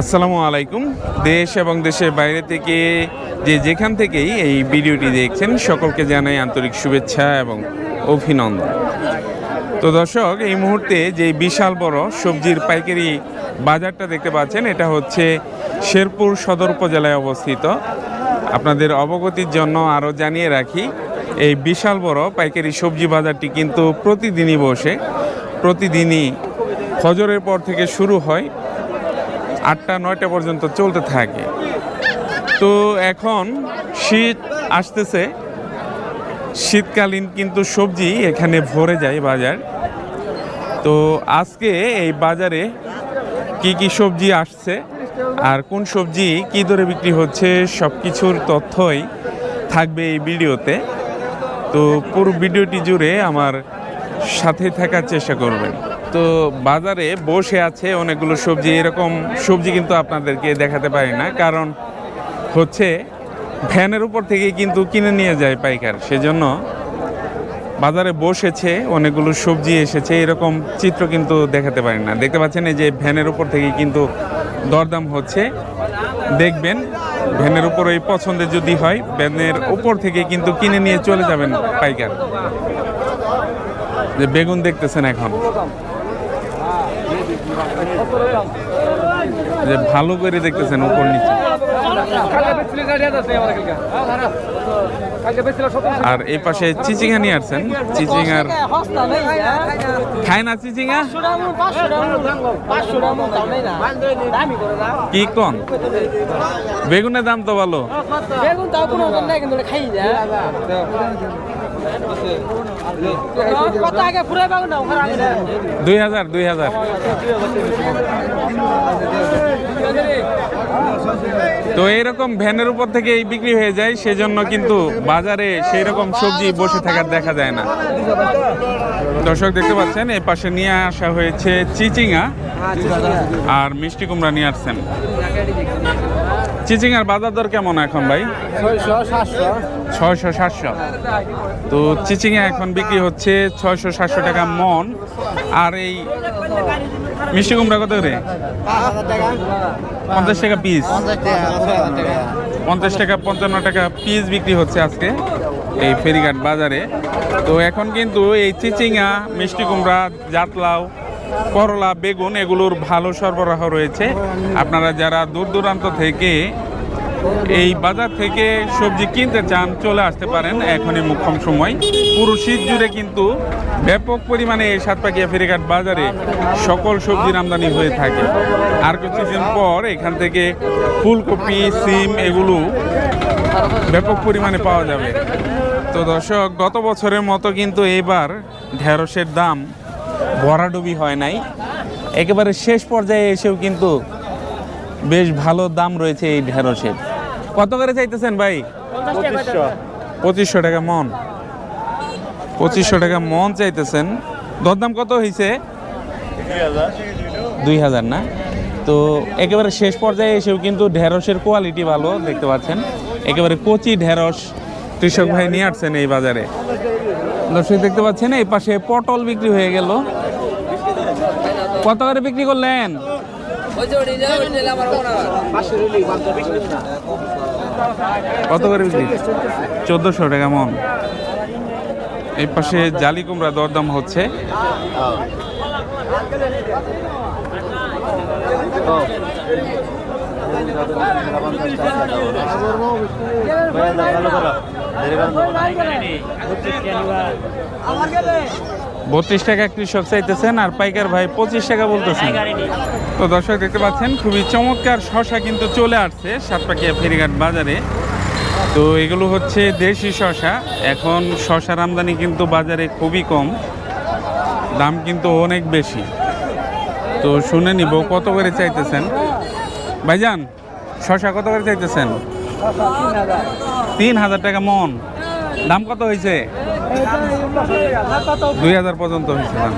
আসসালামু আলাইকুম। দেশ এবং দেশের বাইরে থেকে যে যেখান থেকেই এই ভিডিওটি দেখছেন, সকলকে জানাই আন্তরিক শুভেচ্ছা এবং অভিনন্দন। তো দর্শক, এই মুহূর্তে যে বিশাল বড় সবজির পাইকারি বাজারটা দেখতে পাচ্ছেন, এটা হচ্ছে শেরপুর সদর উপজেলায় অবস্থিত। আপনাদের অবগতির জন্য আরও জানিয়ে রাখি, এই বিশাল বড় পাইকারি সবজি বাজারটি কিন্তু প্রতিদিনই বসে, প্রতিদিনই ফজরের পর থেকে শুরু হয়। আটটা, নয়টা পর্যন্ত চলতে থাকে। তো এখন শীত আসতেছে। শীতকালীন কিন্তু সবজি এখানে ভরে যায় বাজার। তো আজকে এই বাজারে কি কি সবজি আসছে আর কোন সবজি কি দরে বিক্রি হচ্ছে সব কিছুর তথ্যই থাকবে এই ভিডিওতে। তো পুরো ভিডিওটি জুড়ে আমার সাথে থাকার চেষ্টা করবেন। তো বাজারে বসে আছে অনেকগুলো সবজি। এরকম সবজি কিন্তু আপনাদেরকে দেখাতে পারি না, কারণ হচ্ছে ভ্যানের উপর থেকে কিন্তু কিনে নিয়ে যায় পাইকার। সেজন্য বাজারে বসেছে, অনেকগুলো সবজি এসেছে, এরকম চিত্র কিন্তু দেখাতে পারি না। দেখতে পাচ্ছেন এই যে ভ্যানের উপর থেকে কিন্তু দরদাম হচ্ছে। দেখবেন, ভ্যানের উপর ওই পছন্দের যদি হয়, ভ্যানের উপর থেকে কিন্তু কিনে নিয়ে চলে যাবেন পাইকার। যে বেগুন দেখতেছেন এখন। যে ভালো করে দেখতেছেন উপর নিচে। আর এই পাশে চিচিঙা নিয়ে আসছেন চিচিঙার খায় না চিচিঙা কি কন? বেগুনের দাম তো ভালো। বেগুন কোনো নাই, কিন্তু খাই। দুই হাজার দুই হাজার। তো এইরকম ভ্যানের উপর থেকে এই বিক্রি হয়ে যায়, সেজন্য কিন্তু বাজারে সেই রকম সবজি বসে থাকার দেখা যায় না। দর্শক দেখতে পাচ্ছেন এই পাশে নিয়ে আসা হয়েছে চিচিঙা আর মিষ্টি কুমড়া নিয়ে আসছেন। চিচিঙার বাজার দর কেমন এখন ভাই? ছয়শো সাতশো। তো চিচিঙে এখন বিক্রি হচ্ছে ছয়শো সাতশো টাকা মন। আর এই মিষ্টি কুমড়া কত করে? পঞ্চাশ টাকা পিস পঞ্চাশ টাকা পঞ্চান্ন টাকা পিস বিক্রি হচ্ছে আজকে এই ফেরিঘাট বাজারে। তো এখন কিন্তু এই চিচিঙা মিষ্টি কুমড়া জাতলাও করলা, বেগুন, এগুলোর ভালো সরবরাহ রয়েছে। আপনারা যারা দূর দূরান্ত থেকে এই বাজার থেকে সবজি কিনতে চান, চলে আসতে পারেন এখনই মুখ্যম সময়। পুরো শীত জুড়ে কিন্তু ব্যাপক পরিমাণে সাতপাকিয়া ফেরিঘাট বাজারে সকল সবজির আমদানি হয়ে থাকে। আর কিছুদিন পর এখান থেকে ফুলকপি, সিম এগুলো ব্যাপক পরিমাণে পাওয়া যাবে। তো দর্শক, গত বছরের মতো কিন্তু এবার ঢেঁড়সের দাম ভরাডুবি হয় নাই। একেবারে শেষ পর্যায়ে এসেও কিন্তু বেশ ভালো দাম রয়েছে এই ঢেঁড়সের। কত করে চাইতেছেন ভাই? পঁচিশশো টাকা মন। পঁচিশশো টাকা মন চাইতেছেন। দরদাম কত হয়েছে দুই হাজার। না? তো একেবারে শেষ পর্যায়ে এসেও কিন্তু ঢেঁড়সের কোয়ালিটি ভালো, দেখতে পাচ্ছেন। একেবারে কচি ঢেঁড়স কৃষক ভাই নিয়ে আসছেন এই বাজারে। দর্শক, দেখতে পাচ্ছেন, এই পাশে পটল বিক্রি হয়ে গেল। কত করে বিক্রি করলেন? কত করে বিক্রি? চোদ্দোশো টাকা মন। এই পাশে জালি কুমড়া দরদাম হচ্ছে। বত্রিশ টাকা কৃষক চাইতেছেন আর পাইকার ভাই পঁচিশ টাকা বলতেছেন। তো দর্শক দেখতে পাচ্ছেন, খুবই চমৎকার শশা কিন্তু চলে আসছে সাতপাকিয়া ফেরিঘাট বাজারে। তো এগুলো হচ্ছে দেশি শশা। এখন শশার আমদানি কিন্তু বাজারে খুবই কম, দাম কিন্তু অনেক বেশি। তো শুনে নিব, কত করে চাইতেছেন? ভাইজান, শশা কত করে চাইতেছেন? তিন হাজার টাকা মন। দাম কত হয়েছে? দুই হাজার পর্যন্ত হয়েছে দাম।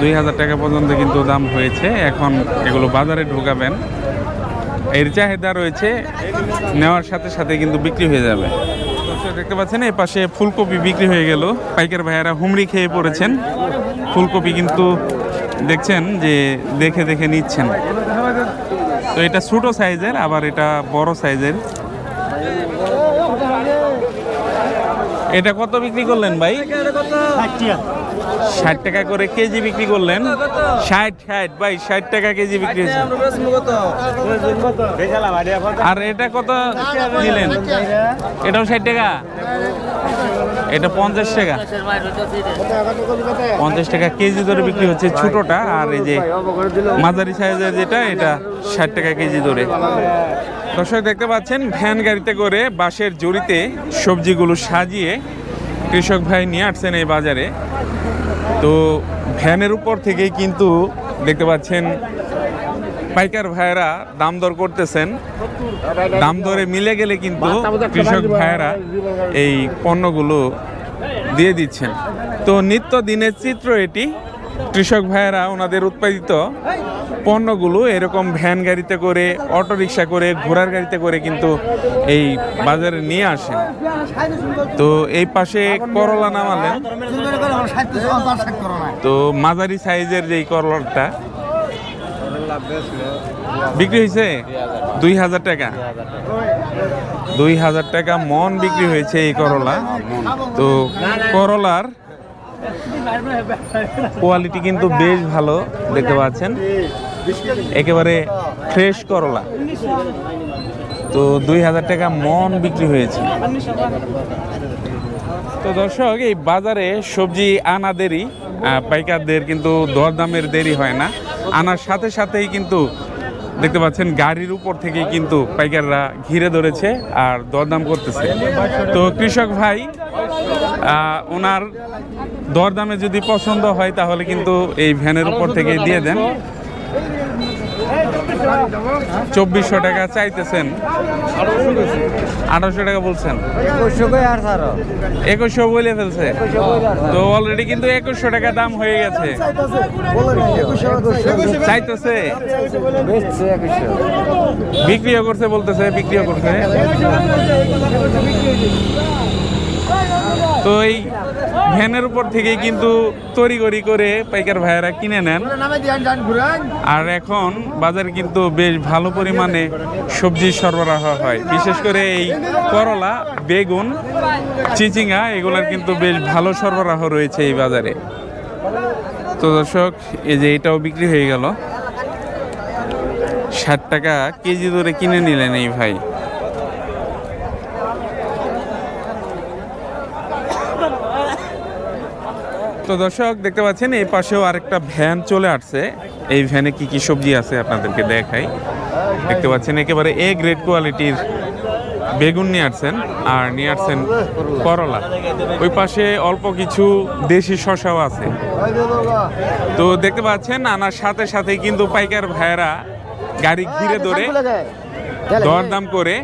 দুই হাজার টাকা পর্যন্ত কিন্তু দাম হয়েছে। এখন এগুলো বাজারে ঢোকাবেন। এর চাহিদা রয়েছে, নেওয়ার সাথে সাথে কিন্তু বিক্রি হয়ে যাবে। দেখতে পাচ্ছেন, এই পাশে ফুলকপি বিক্রি হয়ে গেল। পাইকার ভাইয়েরা হুমড়ি খেয়ে পড়েছেন। ফুলকপি কিন্তু দেখছেন যে দেখে দেখে নিচ্ছেন। তো এটা ছোটো সাইজের, আবার এটা বড় সাইজের। এটা কত বিক্রি করলেন ভাই? ষাট টাকা করে কেজি বিক্রি করলেন। ষাট ষাট, ভাই, ষাট টাকা কেজি বিক্রি হয়েছে। আর এটা কত নিলেন এটাও ষাট টাকা? এটা পঞ্চাশ টাকা। পঞ্চাশ টাকা কেজি ধরে বিক্রি হচ্ছে ছোটটা। আর এই যে মাঝারি সাইজের যেটা, এটা ষাট টাকা কেজি ধরে। দর্শক দেখতে পাচ্ছেন, ভ্যান গাড়িতে করে বাঁশের জড়িতে সবজিগুলো সাজিয়ে কৃষক ভাই নিয়ে আসছেন এই বাজারে। তো ভ্যানের উপর থেকেই কিন্তু দেখতে পাচ্ছেন, পাইকার ভাইয়েরা দাম দর করতেছেন। দাম দরে মিলে গেলে কিন্তু কৃষক ভাইয়েরা এই পণ্যগুলো দিয়ে দিচ্ছেন। তো নিত্য দিনের চিত্র এটি। কৃষক ভাইয়েরা ওনাদের উৎপাদিত পণ্যগুলো এরকম ভ্যান গাড়িতে করে অটো রিক্সা করে, ঘোড়ার গাড়িতে করে কিন্তু এই বাজারে নিয়ে আসেন। তো এই পাশে করলা নামালেন। তো মাঝারি সাইজের যেই করলাটা, বিক্রি হয়েছে? দুই হাজার টাকা। দুই হাজার টাকা মন বিক্রি হয়েছে এই করলা। তো করলার কোয়ালিটি কিন্তু বেশ ভালো, দেখতে পাচ্ছেন। একেবারে ফ্রেশ করলা তো দুই হাজার টাকা মন বিক্রি হয়েছে। তো দর্শক, এই বাজারে সবজি আনা দেরি পাইকারদের কিন্তু দরদামের দেরি হয় না। আনার সাথে সাথেই কিন্তু দেখতে পাচ্ছেন গাড়ির উপর থেকে কিন্তু পাইকাররা ঘিরে ধরেছে আর দরদাম করতেছে। তো কৃষক ভাই ওনার দরদামে যদি পছন্দ হয় তাহলে কিন্তু এই ভ্যানের উপর থেকে দিয়ে দেন। চব্বিশশো টাকা চাইতেছেন। আঠারোশো টাকা বলছেন। একুশশো বলে ফেলছে। তো অলরেডি কিন্তু একুশশো টাকা দাম হয়ে গেছে। চাইতেছে। বিক্রিও করছে বলতেছে, বিক্রিও করছে। তো এই ভ্যানের উপর থেকেই কিন্তু তড়িগড়ি করে পাইকার ভাইয়েরা কিনে নেন। আর এখন বাজারে কিন্তু বেশ ভালো পরিমাণে সবজি সরবরাহ হয়। বিশেষ করে এই করলা বেগুন চিচিঙ্গা এগুলোর কিন্তু বেশ ভালো সরবরাহ রয়েছে এই বাজারে। তো দর্শক এই যে এটাও বিক্রি হয়ে গেল। ষাট টাকা কেজি ধরে কিনে নিলেন এই ভাই। তো দর্শক, দেখতে পাচ্ছেন, এই পাশেও আরেকটা ভ্যান চলে আসছে। এই ভ্যানে কি কি সবজি আছে আপনাদেরকে দেখাই। দেখতে পাচ্ছেন, একেবারে এ গ্রেড কোয়ালিটির বেগুন নিয়ে আসছেন আর নিয়ে আসছেন করলা। ওই পাশে অল্প কিছু দেশি শশাও আছে। তো দেখতে পাচ্ছেন, আনার সাথে সাথে কিন্তু পাইকার ভাইয়েরা গাড়ি ঘিরে ধরে দরদাম করে।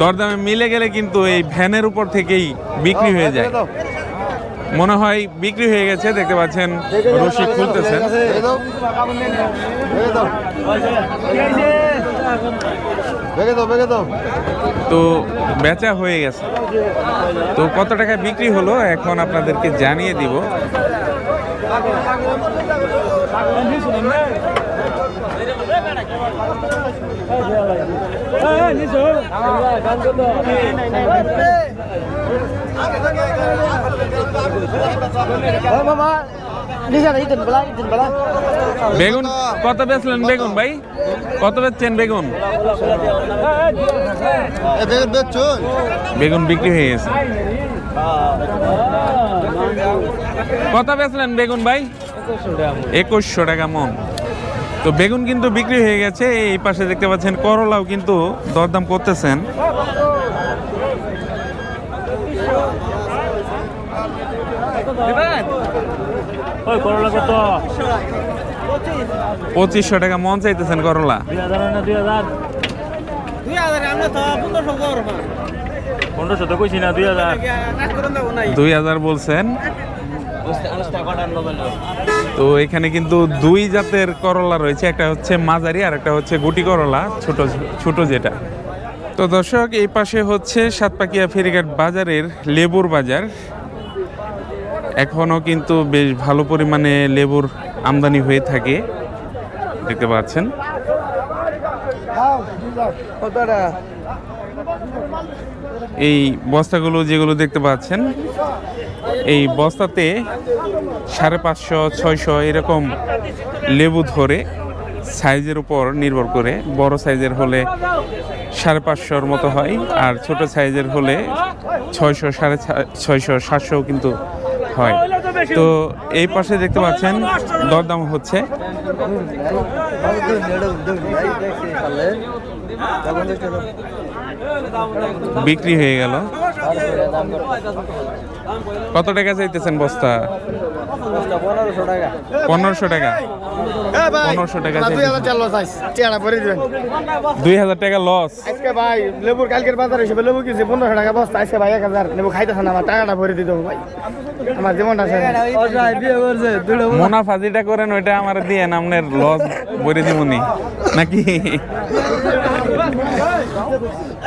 দরদামে মিলে গেলে কিন্তু এই ভ্যানের উপর থেকেই বিক্রি হয়ে যায়। মনে হয় বিক্রি হয়ে গেছে, দেখতে পাচ্ছেন, রশি খুলতেছেন। তো বেচা হয়ে গেছে। তো কত টাকা বিক্রি হলো, এখন আপনাদেরকে জানিয়ে দিব। বেগুন কত বেচলেন বেগুন ভাই? কত বেচছেন বেগুন? বেগুন বিক্রি হয়ে গেছে। কত বেচলেন বেগুন ভাই? একুশশো টাকা মন। তো বেগুন কিন্তু বিক্রি হয়ে গেছে। এই পাশে দেখতে পাচ্ছেন করলাও কিন্তু দরদাম করতেছেন। ওই করলা কত? পঁচিশশো টাকা মন চাইতেছেন করলা। পনেরোশো পনেরোশো তো কইছি না দুই হাজার। দুই হাজার বলছেন। তো এখানে কিন্তু দুই জাতের করলা রয়েছে একটা হচ্ছে মাঝারি আর একটা হচ্ছে গুটি করলা ছোট ছোট যেটা। তো দর্শক, এই পাশে হচ্ছে সাতপাকিয়া ফেরিঘাট বাজারের লেবুর বাজার। এখনও কিন্তু বেশ ভালো পরিমাণে লেবুর আমদানি হয়ে থাকে। দেখতে পাচ্ছেন। এই বস্তাগুলো যেগুলো দেখতে পাচ্ছেন, এই বস্তাতে সাড়ে পাঁচশো, ছয়শো এরকম লেবু ধরে সাইজের উপর নির্ভর করে, বড় সাইজের হলে সাড়ে পাঁচশোর মতো হয়, আর ছোট সাইজের হলে ছয়শো, সাড়ে ছয়শো, সাতশো কিন্তু হয়। তো এই পাশে দেখতে পাচ্ছেন, দরদাম হচ্ছে। বিক্রি হয়ে গেল। কত টাকা চাইতেছেন বস্তা? পনেরোশো টাকা। পনেরোশো টাকা। দুই হাজার টাকা লস। আজকে ভাই লেবুর কালকের বাজার হিসেবে লেবু কিনছি পনেরোশো টাকা বস্তা। আজকে ভাই এক হাজার লেবু খাইতেছে না আমার টাকাটা ভরে দিতে ভাই। আমার জীবনটা। মুনাফা যেটা করেন ওইটা আমার দিয়ে আপনার লস বলে দিবনি নাকি?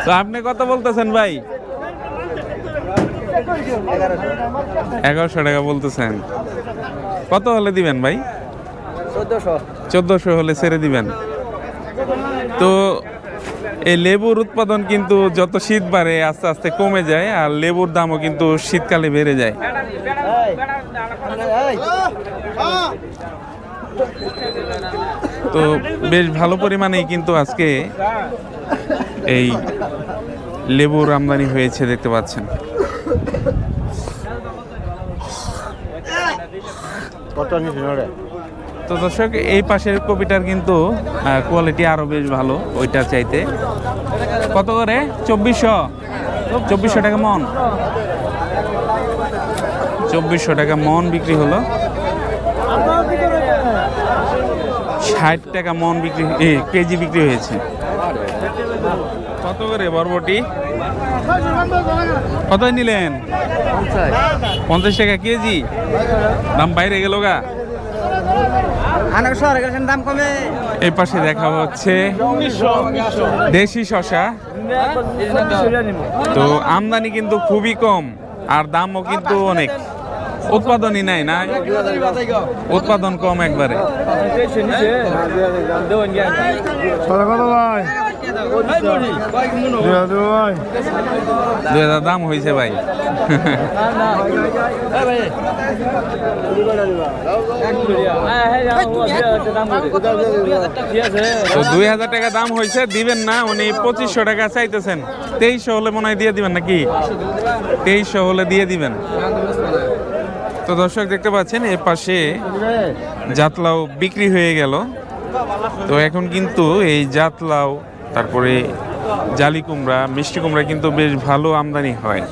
তো আপনি কত বলতেছেন ভাই? এগারোশো টাকা বলতেছেন। কত হলে দিবেন ভাই? চোদ্দশো। হলে ছেড়ে দিবেন। তো এই লেবুর উৎপাদন কিন্তু যত শীত বাড়ে আস্তে আস্তে কমে যায় আর লেবুর দামও কিন্তু শীতকালে বেড়ে যায়। তো বেশ ভালো পরিমাণেই কিন্তু আজকে এই লেবুর আমদানি হয়েছে দেখতে পাচ্ছেন। তো দর্শক এই পাশের কপিটার কিন্তু কোয়ালিটি আরও বেশ ভালো ওইটা চাইতে। কত করে? চব্বিশশো। চব্বিশশো টাকা মন। চব্বিশশো টাকা মন বিক্রি হলো। ষাট টাকা মন বিক্রি এ, কেজি বিক্রি হয়েছে। কত করে বরবটি? কত নিলেন? পঞ্চাশ টাকা কেজি? দাম বাইরে গেল গা। এই পাশে দেখা হচ্ছে দেশি শশা। তো আমদানি কিন্তু খুবই কম, আর দামও কিন্তু অনেক। উৎপাদনই নাই না? উৎপাদন কম একবারে। দুই হাজার দাম হয়েছে ভাই দুই হাজার টাকা দাম হয়েছে, দিবেন না, উনি পঁচিশশো টাকা চাইতেছেন। তেইশশো হলে মনে হয় দিয়ে দিবেন নাকি? তেইশশো হলে দিয়ে দিবেন। তো দর্শক দেখতে পাচ্ছেন, এ পাশে জাতলাও বিক্রি হয়ে গেল। তো এখন কিন্তু এই জাতলাও তারপরে জালি কুমড়া মিষ্টি কুমড়া কিন্তু বেশ ভালো আমদানি হয়।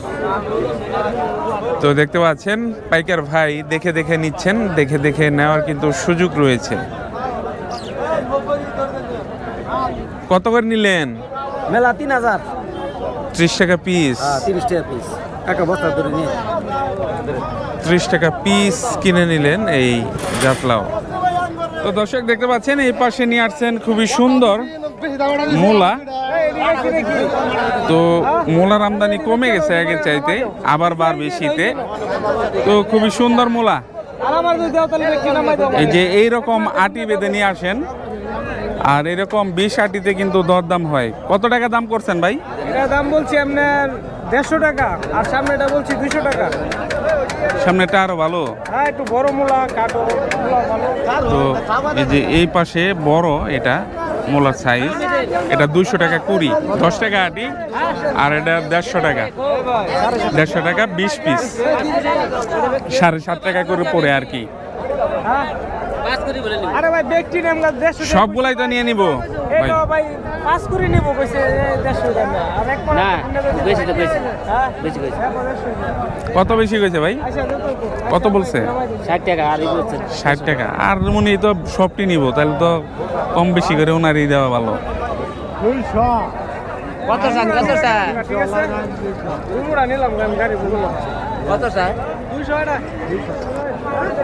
তো দেখতে পাচ্ছেন পাইকার ভাই দেখে দেখে নিচ্ছেন দেখে দেখে নেওয়ার কিন্তু সুযোগ রয়েছে। কত করে নিলেন? মেলা তিন হাজার। ত্রিশ টাকা পিস তিরিশ টাকা পিস কাকা বস্তা ধরে নিয়ে। ত্রিশ টাকা পিস কিনে নিলেন এই জাতলাও তো দর্শক দেখতে পাচ্ছেন এই পাশে নিয়ে আসছেন খুবই সুন্দর। মূলা? তো মূলার আমদানি কমে গেছে আগের চাইতে আবার বাড়বে শীতে। তো খুবই সুন্দর মূলা। এই যে এইরকম আটি বেঁধে নিয়ে আসেন আর এরকম বিশ আটিতে কিন্তু দরদাম হয়। কত টাকা দাম করছেন ভাই? দাম বলছি আপনার দেড়শো টাকা আর সামনেটা বলছি দুইশো টাকা। সামনেটা আরও ভালো? হ্যাঁ একটু বড় মূলা কাটো তো এই যে এই পাশে বড় এটা মোলার সাইজ। এটা দুইশো টাকা কুড়ি, দশ টাকা আটি, আর এটা দেড়শো টাকা। দেড়শো টাকা বিশ পিস। সাড়ে সাত টাকা করে পড়ে আর কি। আরে ভাই ব্যক্তি নাম দেড়শো টাকা সবগুলাই তো নিয়ে নিব। ভাই। পাঁচ করে নিব কইছে দেড়শো টাকা আর এক না বেশি তো বেশি। হ্যাঁ? বেশি কত বেশি গেছে ভাই? আচ্ছা কত বলছে? ষাট টাকা আর বলছে। ষাট টাকা। আর মনে তো সবটি নিব তাহলে তো কম বেশি করে ওনারই দেওয়া ভালো। কত চান কত চান নিলাম গাড়ি কত চান দুইশো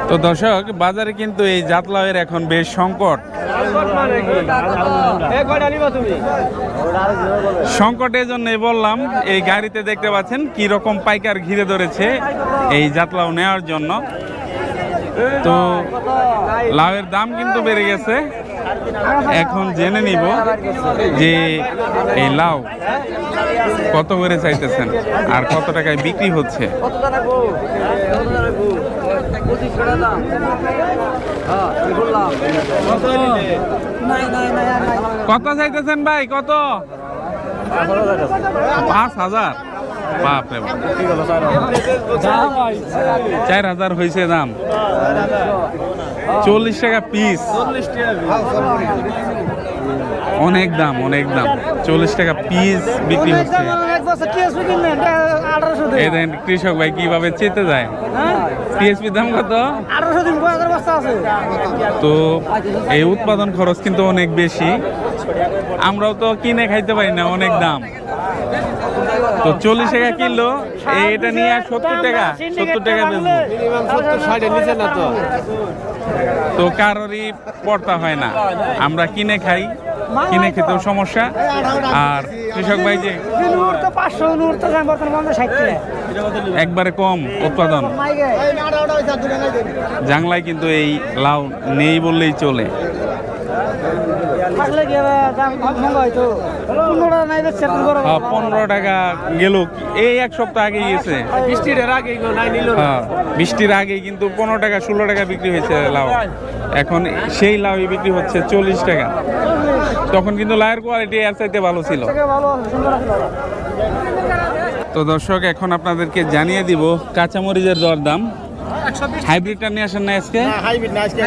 তো দর্শক, বাজারে কিন্তু এই জাতলাওয়ের এখন বেশ সংকট। সংকটের জন্য বললাম, এই গাড়িতে দেখতে পাচ্ছেন কি রকম পাইকার ঘিরে ধরেছে এই জাতলাও নেওয়ার জন্য। তো লাউয়ের দাম কিন্তু বেড়ে গেছে। এখন জেনে নিব যে এই লাউ কত করে চাইতেছেন আর কত টাকায় বিক্রি হচ্ছে। টাকা হ্যাঁ কত চাইতেছেন ভাই? কত? পাঁচ হাজার। বাপরে বাপ। চার হাজার হয়েছে দাম। চল্লিশ টাকা পিস অনেক দাম অনেক দাম। চল্লিশ টাকা পিস বিক্রি হচ্ছে। এই দেখেন কৃষক ভাই কীভাবে চেতে যায়? টিএসপির দাম কত? তো এই উৎপাদন খরচ কিন্তু অনেক বেশি। আমরাও তো কিনে খাইতে পারি না অনেক দাম। তো চল্লিশ টাকা কিনলো এই এটা নিয়ে আর সত্তর টাকা সত্তর টাকা বেচবো। তো? কারোরই পড়তা হয় না। আমরা কিনে খাই কিনে খেতেও সমস্যা আর কৃষক ভাই যে একবারে কম উৎপাদন জাংলায় কিন্তু এই লাউ নেই বললেই চলে হ্যাঁ, পনেরো টাকা গেল। এই এক সপ্তাহ আগে গেছে। বৃষ্টির আগে হ্যাঁ, বৃষ্টির আগে কিন্তু পনেরো টাকা ষোলো টাকা বিক্রি হয়েছে লাউ। এখন সেই লাউ বিক্রি হচ্ছে চল্লিশ টাকা। তখন কিন্তু লাউয়ের কোয়ালিটি এর চাইতে ভালো ছিল। তো দর্শক এখন আপনাদেরকে জানিয়ে দিব কাঁচামরিচের দর দাম। হাইব্রিডটা নিয়ে আসেন না আজকে? হাইব্রিড না আজকে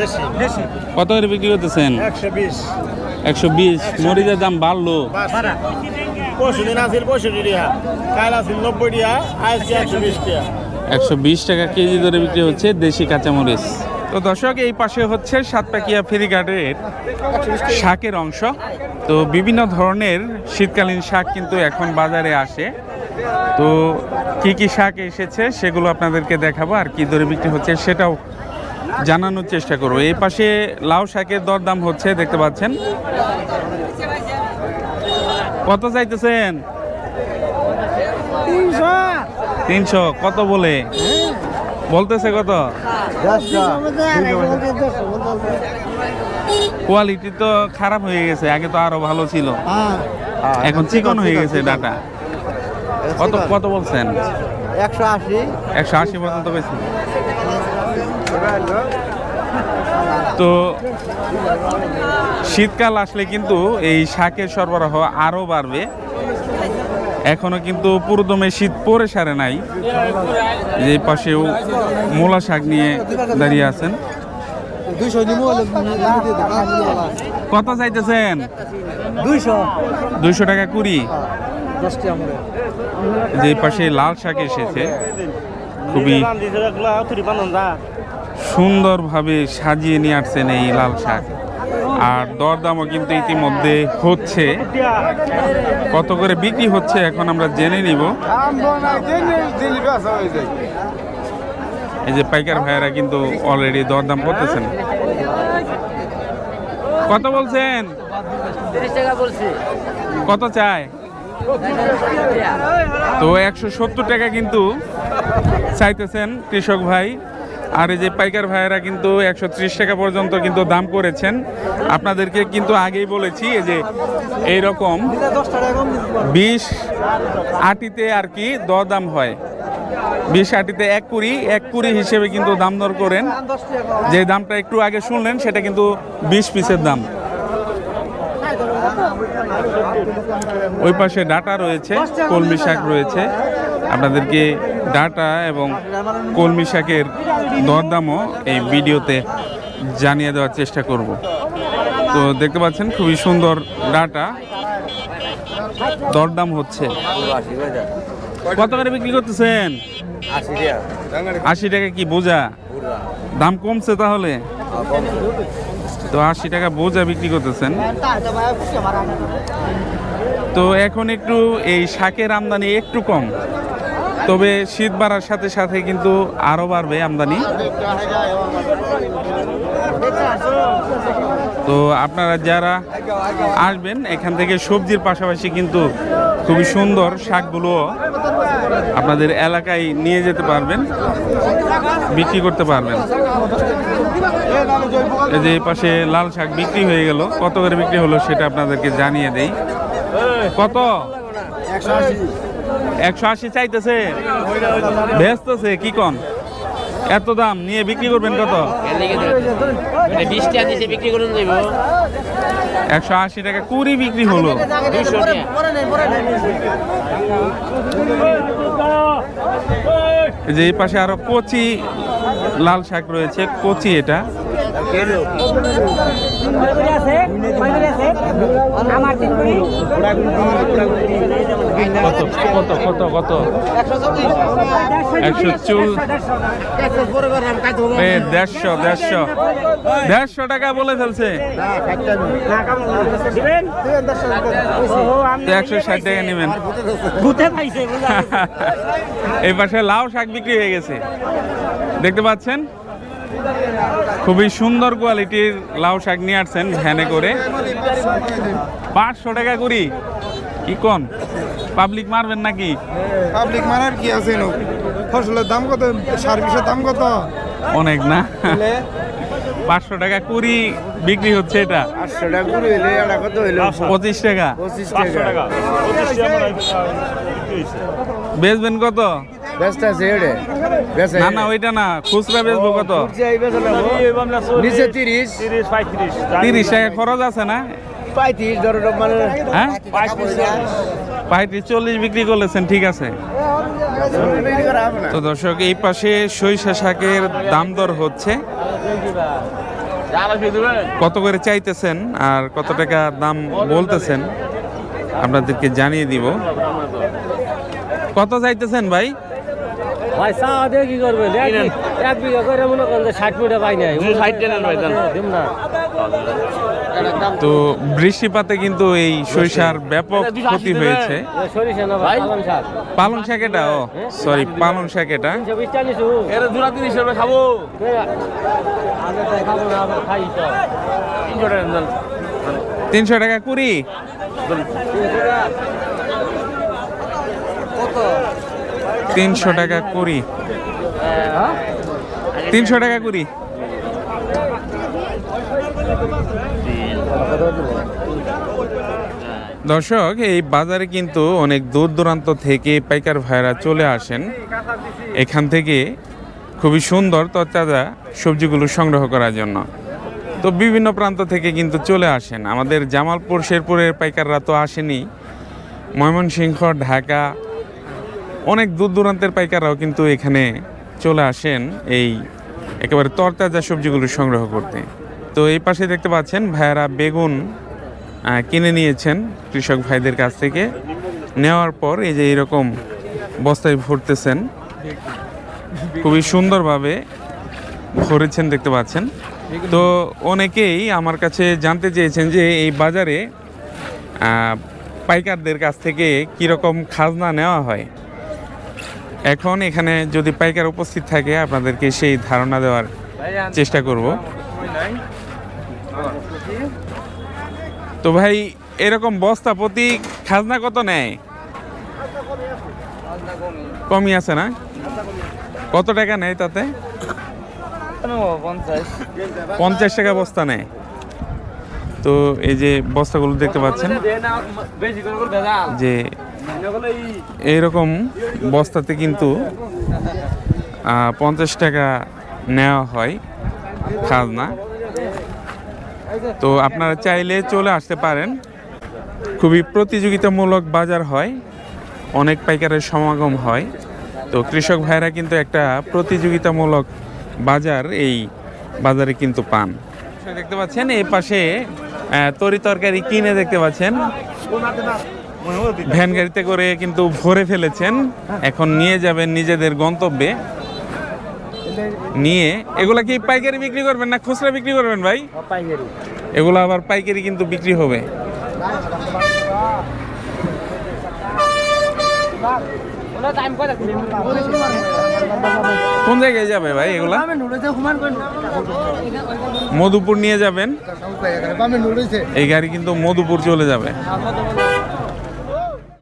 দেশি দেশি। কত করে বিক্রি করতেছেন? একশো বিশ। একশো বিশ, মরিচের দাম বাড়লো। পরশু দিন আছিল পঁয়ষট্টি টাকা কাল আছিল নব্বই টাকা আজকে একশো বিশ টাকা একশো বিশ টাকা কেজি ধরে বিক্রি হচ্ছে দেশি কাঁচামরিচ। তো দর্শক, এই পাশে হচ্ছে সাতপাকিয়া ফেরিঘাটের শাকের অংশ। তো বিভিন্ন ধরনের শীতকালীন শাক কিন্তু এখন বাজারে আসে। তো কি কি শাক এসেছে সেগুলো আপনাদেরকে দেখাবো, আর কি দরে বিক্রি হচ্ছে সেটাও জানানোর চেষ্টা করব। এই পাশে লাউ শাকের দরদাম হচ্ছে দেখতে পাচ্ছেন। কত চাইতেছেন? তিনশো। কত বলে? বলতেছে কত? কোয়ালিটি তো খারাপ হয়ে গেছে আগে তো আরও ভালো ছিল। এখন চিকন হয়ে গেছে ডাটা। কত কত বলছেন? একশো আশি। একশো আশি পর্যন্ত বেশি। তো শীতকাল আসলে কিন্তু এই শাকের সরবরাহ আরও বাড়বে। এখনও কিন্তু পুরোদমে শীত পড়ে সারে নাই। যে পাশেও মূলা শাক নিয়ে দাঁড়িয়ে আছেন। কত চাইতেছেন? দুইশো। দুইশো টাকা কুড়ি। যে পাশে লাল শাক এসেছে। খুবই সুন্দরভাবে সাজিয়ে নিয়ে আসছেন এই লাল শাক। আর দরদামও কিন্তু ইতিমধ্যে হচ্ছে। কত করে বিক্রি হচ্ছে এখন আমরা জেনে নিব। এই যে পাইকার ভাইয়েরা কিন্তু অলরেডি দরদাম করতেছেন। কত বলছেন? কত চায়? তো একশো সত্তর টাকা কিন্তু চাইতেছেন কৃষক ভাই। আর এই যে পাইকার ভাইয়েরা কিন্তু একশো ত্রিশ টাকা পর্যন্ত কিন্তু দাম করেছেন। আপনাদেরকে কিন্তু আগেই বলেছি, এই যে এই রকম বিশ আটিতে আর কি দরদাম হয়। বিশ আটিতে এক কুড়ি এক কুড়ি হিসেবে কিন্তু দাম দর করেন। যে দামটা একটু আগে শুনলেন, সেটা কিন্তু বিশ পিসের দাম। ওই পাশে ডাটা রয়েছে, কলমি শাক রয়েছে। আপনাদেরকে ডাটা এবং কলমি শাকের দরদামও এই ভিডিওতে জানিয়ে দেওয়ার চেষ্টা করব। তো দেখতে পাচ্ছেন খুবই সুন্দর ডাটা। দরদাম হচ্ছে। কত করে বিক্রি করতেছেন? আশি টাকা কি বোঝা? দাম কমছে তাহলে? তো আশি টাকা বোঝা বিক্রি করতেছেন। তো এখন একটু এই শাকের আমদানি একটু কম। তবে শীত বাড়ার সাথে সাথে কিন্তু আরও বাড়বে আমদানি। তো আপনারা যারা আসবেন, এখান থেকে সবজির পাশাপাশি কিন্তু খুবই সুন্দর শাকগুলো আপনাদের এলাকায় নিয়ে যেতে পারবেন, বিক্রি করতে পারবেন। এই যে পাশে লাল শাক বিক্রি হয়ে গেল। কত করে বিক্রি হলো সেটা আপনাদেরকে জানিয়ে দেই। কত? একশো আশি চাইতেছে। ব্যস্তছে কি কন? এত দাম নিয়ে বিক্রি করবেন কত? একশো আশি টাকা কুড়ি বিক্রি হলো। যে এই পাশে আরও কচি লাল শাক রয়েছে কচি এটা। কত কত কত কত একশো চুল দেড়শো দেড়শো। দেড়শো টাকা বলে ফেলছে। একশো ষাট টাকা নেবেন। এই পাশে লাউ শাক বিক্রি হয়ে গেছে। দেখতে পাচ্ছেন? খুবই সুন্দর কোয়ালিটির লাউ শাক নিয়ে আসছেন, ভ্যানে করে। পাঁচশো টাকা করি। কি কোন? পাবলিক মারবেন নাকি? পাবলিক মারার কি আছে নো ফসলের দাম কত? সার্ভিসের দাম কত? অনেক না? পাঁচশো টাকা কুড়ি বিক্রি হচ্ছে এটা। আটশো টাকা করে হইলে এটা কত হইল? পঁচিশ টাকা। পঁচিশ। বেচবেন কত? না না ওইটা না। খুচরা বেচবো কত? নিচে তিরিশ। তিরিশ টাকা খরচ আছে না? পঁয়ত্রিশ ধরো মানে। হ্যাঁ? পঁয়ত্রিশ চল্লিশ। বিক্রি করলেছেন ঠিক আছে? তো দর্শক এই পাশে সরিষা শাকের দাম দর হচ্ছে। কত করে চাইতেছেন আর কত টাকা দাম বলতেছেন আপনাদেরকে জানিয়ে দিব। কত চাইতেছেন ভাই? ভাই চা দিয়ে কি করবেন এক বিঘা করে মনে করেন ষাট মিটার পাই নাই। ষাট টাকা ভাই, না। তো বৃষ্টিপাতে কিন্তু এই সরিষার ব্যাপক ক্ষতি হয়েছে। পালং শাক। এটা? ও সরি পালং শাক এটা? খাব। তিনশো টাকা দেন। তিনশো টাকা কুড়ি? তিনশো টাকা কুড়ি। তিনশো টাকা কুড়ি? দর্শক, এই বাজারে কিন্তু অনেক দূর দূরান্ত থেকে পাইকার ভাইরা চলে আসেন। এখান থেকে খুবই সুন্দর তরতাজা সবজিগুলো সংগ্রহ করার জন্য। তো বিভিন্ন প্রান্ত থেকে কিন্তু চলে আসেন। আমাদের জামালপুর, শেরপুরের পাইকাররা তো আসেনি। ময়মনসিংহ, ঢাকা, অনেক দূর দূরান্তের পাইকাররাও কিন্তু এখানে চলে আসেন এই একেবারে তরতাজা সবজিগুলো সংগ্রহ করতে। তো এই পাশে দেখতে পাচ্ছেন ভাইয়ারা বেগুন কিনে নিয়েছেন কৃষক ভাইদের কাছ থেকে। নেওয়ার পর এই যে এরকম বস্তায় ভরতেছেন, খুবই সুন্দরভাবে ভরেছেন দেখতে পাচ্ছেন। তো অনেকেই আমার কাছে জানতে চেয়েছেন যে এই বাজারে পাইকারদের কাছ থেকে কীরকম খাজনা নেওয়া হয়। এখন এখানে যদি পাইকার উপস্থিত থাকে, আপনাদেরকে সেই ধারণা দেওয়ার চেষ্টা করব। তো ভাই এরকম বস্তা প্রতি খাজনা কত নেয়? কমই আছে না? কত টাকা নেয় তাতে? পঞ্চাশ। টাকা বস্তা নেয়। তো এই যে বস্তাগুলো দেখতে পাচ্ছেন যে এইরকম বস্তাতে কিন্তু পঞ্চাশ টাকা নেওয়া হয় খাজনা। তো আপনারা চাইলে চলে আসতে পারেন। খুবই প্রতিযোগিতামূলক বাজার হয়, অনেক পাইকারের সমাগম হয়। তো কৃষক ভাইরা কিন্তু একটা প্রতিযোগিতামূলক বাজার এই বাজারে কিন্তু পান। দেখতে পাচ্ছেন, এই পাশে তরি তরকারি কিনে দেখতে পাচ্ছেন। ভ্যান গাড়িতে করে কিন্তু ভরে ফেলেছেন। এখন নিয়ে যাবেন নিজেদের গন্তব্যে। নিয়ে এগুলা কি পাইকারি বিক্রি করবেন না খুচরা বিক্রি করবেন ভাই? পাইকারি। এগুলো আবার পাইকারি কিন্তু বিক্রি হবে। ওটা টাইম কয় কোন জায়গায় যাবে ভাই এগুলা? মধুপুর নিয়ে যাবেন। এই গাড়ি কিন্তু মধুপুর চলে যাবে।